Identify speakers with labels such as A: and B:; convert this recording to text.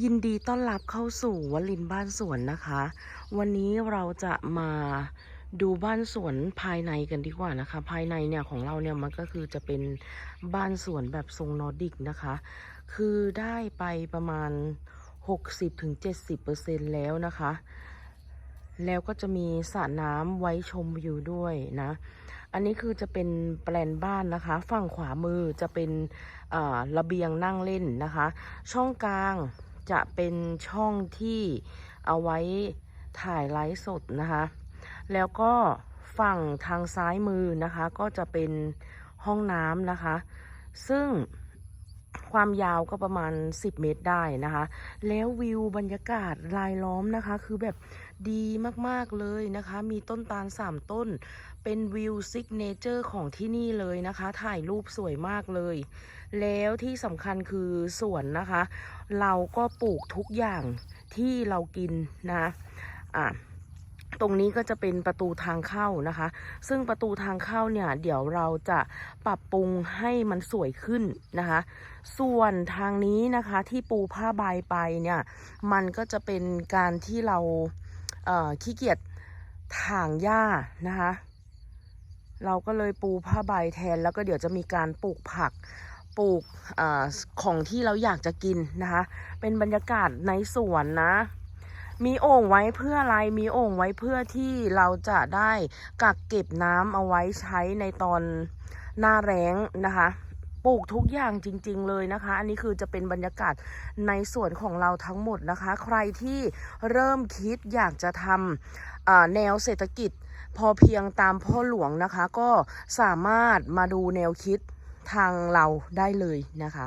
A: ยินดีต้อนรับเข้าสู่วลินบ้านสวนนะคะ วันนี้เราจะมาดูบ้านสวนภายในกันดีกว่านะคะ ภายในเนี่ยของเราเนี่ยมันก็คือจะเป็นบ้านสวนแบบทรงนอร์ดิกนะคะ คือได้ไปประมาณ 60-70%แล้วนะคะ แล้วก็จะมีสระน้ำไว้ชมวิวด้วยนะ อันนี้คือจะเป็นแปลนบ้านนะคะ ฝั่งขวามือจะเป็นระเบียงนั่งเล่นนะคะ ช่องกลาง จะเป็นช่องที่เอาไว้ถ่ายไลฟ์สดนะคะ แล้วก็ฝั่งทางซ้ายมือนะคะ ก็จะเป็นห้องน้ำนะคะ ซึ่ง ความยาวก็ประมาณ 10 เมตรได้นะคะ แล้ววิวบรรยากาศรายล้อมนะคะ คือแบบดีมากๆเลยนะคะ มีต้นตาล 3 ต้น เป็นวิวซิกเนเจอร์ของที่นี่เลยนะคะ ถ่ายรูปสวยมากเลย แล้วที่สำคัญคือสวนนะคะ เราก็ปลูกทุกอย่างที่เรากินนะอะ ตรงนี้ก็จะเป็นประตูทางเข้านะคะ ซึ่งประตูทางเข้าเนี่ย เดี๋ยวเราจะปรับปรุงให้มันสวยขึ้นนะคะ ส่วนทางนี้นะคะที่ปูผ้าใบไปเนี่ย มันก็จะเป็นการที่เราเขี้เกียจถางหญ้านะคะ เราก็เลยปูผ้าใบแทนแล้วก็เดี๋ยวจะมีการปลูกผักปลูกอของที่เราอยากจะกินนะคะ เป็นบรรยากาศในสวนนะ มีโอ่งไว้เพื่ออะไร มีโอ่งไว้เพื่อที่เราจะได้กักเก็บน้ำเอาไว้ใช้ในตอนหน้าแล้งนะคะปลูกทุกอย่างจริง ๆ เลยนะคะ อันนี้คือจะเป็นบรรยากาศในสวนของเราทั้งหมดนะคะ ใครที่เริ่มคิดอยากจะทำแนวเศรษฐกิจ พอเพียงตามพ่อหลวงนะคะ ก็สามารถมาดูแนวคิดทางเราได้เลยนะคะ